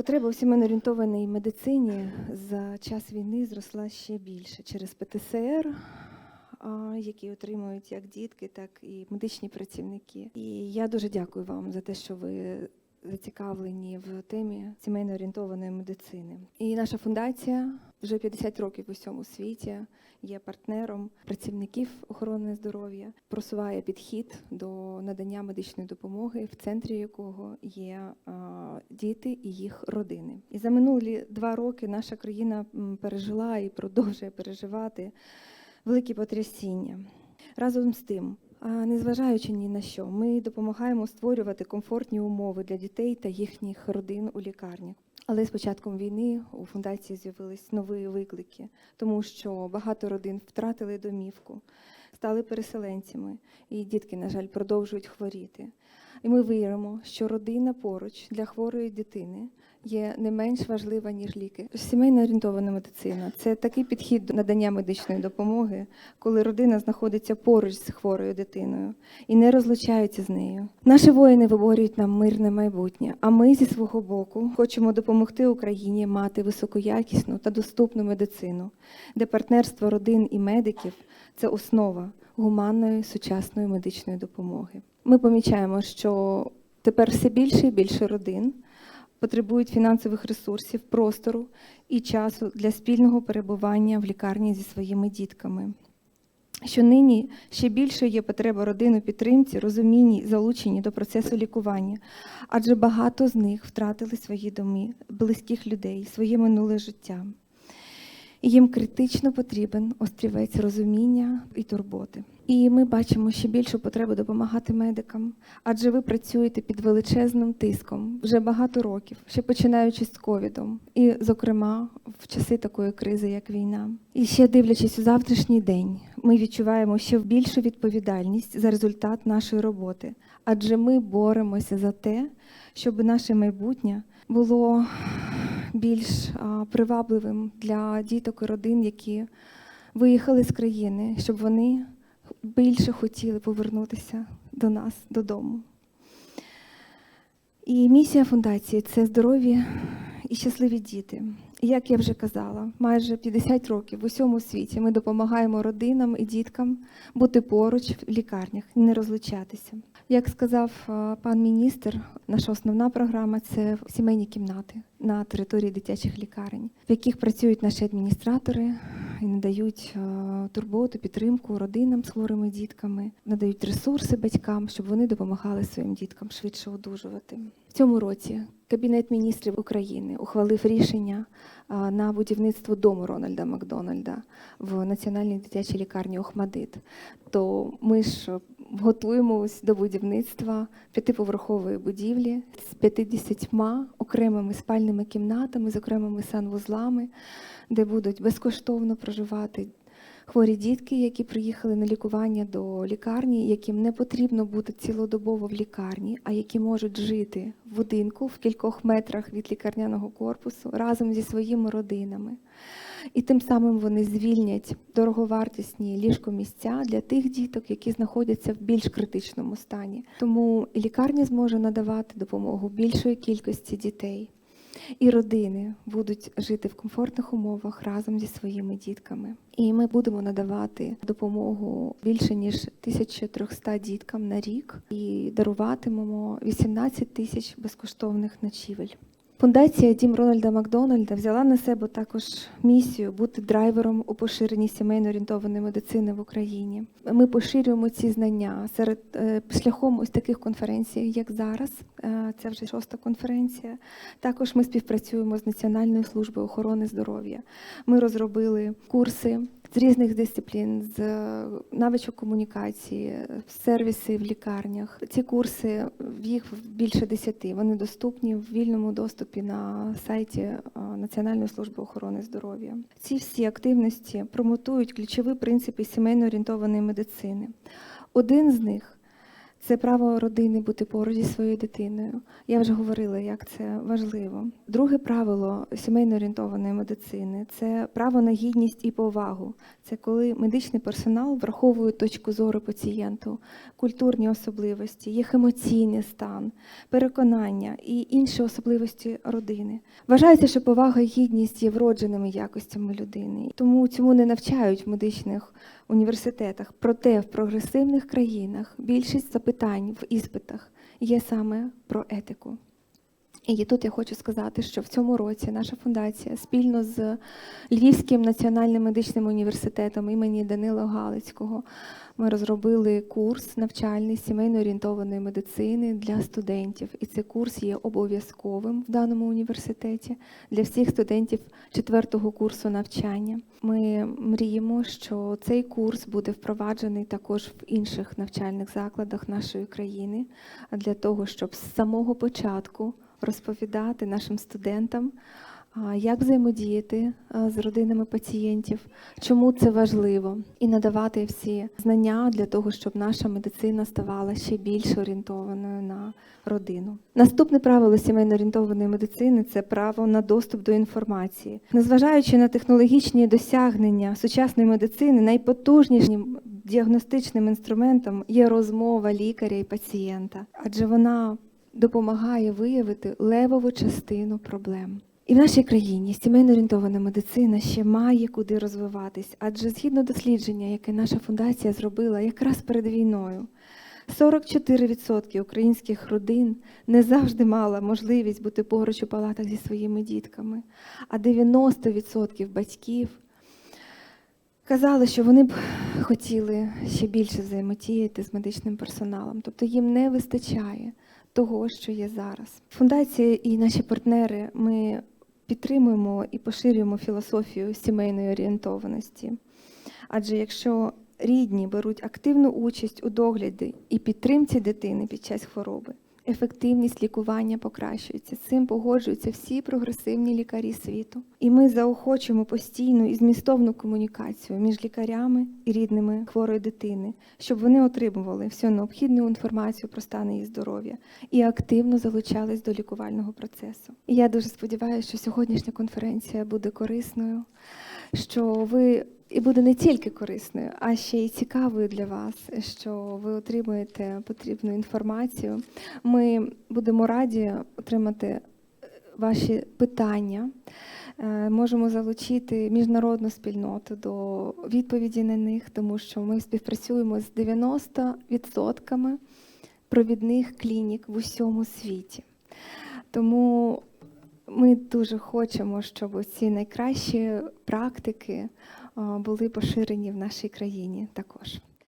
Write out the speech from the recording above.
Потреба у сімейно-орієнтованій медицині за час війни зросла ще більше через ПТСР, які отримують як дітки, так і медичні працівники. І я дуже дякую вам за те, що ви зацікавлені в темі сімейно-орієнтованої медицини. І наша фундація вже 50 років у всьому світі є партнером працівників охорони здоров'я, просуває підхід до надання медичної допомоги, в центрі якого є діти і їх родини. І за минулі два роки наша країна пережила і продовжує переживати великі потрясіння. Разом з тим, незважаючи ні на що, ми допомагаємо створювати комфортні умови для дітей та їхніх родин у лікарнях. Але з початком війни у фундації з'явились нові виклики, тому що багато родин втратили домівку, стали переселенцями, і дітки, на жаль, продовжують хворіти. І ми віримо, що родина поруч для хворої дитини є не менш важлива, ніж ліки. Сімейно орієнтована медицина це такий підхід до надання медичної допомоги, коли родина знаходиться поруч з хворою дитиною і не розлучаються з нею. Наші воїни виборюють нам мирне майбутнє. А ми зі свого боку хочемо допомогти Україні мати високоякісну та доступну медицину, де партнерство родин і медиків це основа гуманної сучасної медичної допомоги. Ми помічаємо, що тепер все більше і більше родин потребують фінансових ресурсів, простору і часу для спільного перебування в лікарні зі своїми дітками. Що нині ще більше є потреба родин у підтримці, розумінні, залученні до процесу лікування, адже багато з них втратили свої доми, близьких людей, своє минуле життя. Їм критично потрібен острівець розуміння і турботи. І ми бачимо ще більшу потребу допомагати медикам, адже ви працюєте під величезним тиском вже багато років, ще починаючи з ковідом, і, зокрема, в часи такої кризи, як війна. І ще дивлячись у завтрашній день, ми відчуваємо ще більшу відповідальність за результат нашої роботи, адже ми боремося за те, щоб наше майбутнє було більш привабливим для діток і родин, які виїхали з країни, щоб вони більше хотіли повернутися до нас додому. І місія фундації це здорові і щасливі діти. Як я вже казала, майже 50 років в усьому світі ми допомагаємо родинам і діткам бути поруч в лікарнях не розлучатися. Як сказав е, пан міністр, наша основна програма це сімейні кімнати на території дитячих лікарень, в яких працюють наші адміністратори і надають е, турботу, підтримку родинам з хворими дітками, надають ресурси батькам, щоб вони допомагали своїм діткам швидше одужувати. В цьому році Кабінет міністрів України ухвалив рішення на будівництво дому Рональда Макдональда в Національній дитячій лікарні Охмадит. То ми ж готуємось до будівництва п'ятиповерхової будівлі з 50 окремими спальними кімнатами, з окремими санвузлами, де будуть безкоштовно проживати хворі дітки, які приїхали на лікування до лікарні, яким не потрібно бути цілодобово в лікарні, а які можуть жити в будинку в кількох метрах від лікарняного корпусу разом зі своїми родинами. І тим самим вони звільнять дороговартісні ліжкомісця для тих діток, які знаходяться в більш критичному стані. Тому лікарня зможе надавати допомогу більшої кількості дітей. І родини будуть жити в комфортних умовах разом зі своїми дітками. І ми будемо надавати допомогу більше ніж 1300 діткам на рік і даруватимемо 18 тисяч безкоштовних ночівель. Фундація Дім Рональда Макдональда взяла на себе також місію бути драйвером у поширенні сімейно-орієнтованої медицини в Україні. Ми поширюємо ці знання серед е, шляхом ось таких конференцій, як зараз. Е, Це вже шоста конференція. Також ми співпрацюємо з Національною службою охорони здоров'я. Ми розробили курси з різних дисциплін, з е, навичок комунікації, сервіси в лікарнях. Ці курси їх більше десяти. Вони доступні в вільному доступі на сайті е, Національної служби охорони здоров'я. Ці всі активності промотують ключові принципи сімейно орієнтованої медицини. Один з них Це право родини бути поруч зі своєю дитиною. Я вже говорила, як це важливо. Друге правило сімейно орієнтованої медицини це право на гідність і повагу. Це коли медичний персонал враховує точку зору пацієнту, культурні особливості, їх емоційний стан, переконання і інші особливості родини. Вважається, що повага і гідність є вродженими якостями людини, тому цьому не навчають в медичних університетах. Проте в прогресивних країнах більшість запитань в іспитах є саме про етику. І тут я хочу сказати, що в цьому році наша фундація спільно з Львівським національним медичним університетом імені Данила Галицького ми розробили курс навчальний сімейно орієнтованої медицини для студентів. І цей курс є обов'язковим в даному університеті для всіх студентів четвертого курсу навчання. Ми мріємо, що цей курс буде впроваджений також в інших навчальних закладах нашої країни для того, щоб з самого початку розповідати нашим студентам, як взаємодіяти з родинами пацієнтів, чому це важливо, і надавати всі знання для того, щоб наша медицина ставала ще більш орієнтованою на родину. Наступне правило сімейно орієнтованої медицини це право на доступ до інформації. Незважаючи на технологічні досягнення сучасної медицини, найпотужнішим діагностичним інструментом є розмова лікаря і пацієнта, адже вона допомагає виявити левову частину проблем. І в нашій країні сімейно орієнтована медицина ще має куди розвиватись, адже згідно дослідження, яке наша фундація зробила якраз перед війною, 44% українських родин не завжди мала можливість бути поруч у палатах зі своїми дітками, а 90% батьків казали, що вони б хотіли ще більше взаємодіяти з медичним персоналом, тобто їм не вистачає того, що є зараз. Фундація і наші партнери ми підтримуємо і поширюємо філософію сімейної орієнтованості. Адже якщо рідні беруть активну участь у догляді і підтримці дитини під час хвороби, ефективність лікування покращується. З цим погоджуються всі прогресивні лікарі світу. І ми заохочуємо постійну і змістовну комунікацію між лікарями і рідними хворої дитини, щоб вони отримували всю необхідну інформацію про стан її здоров'я і активно залучались до лікувального процесу. І я дуже сподіваюся, що сьогоднішня конференція буде корисною, що ви і буде не тільки корисною, а ще й цікавою для вас, що ви отримуєте потрібну інформацію. Ми будемо раді отримати е, ваші питання. Е, Можемо залучити міжнародну спільноту до відповіді на них, тому що ми співпрацюємо з 90% провідних клінік в усьому світі. Тому ми дуже хочемо, щоб ці найкращі практики були поширені в нашій країні також.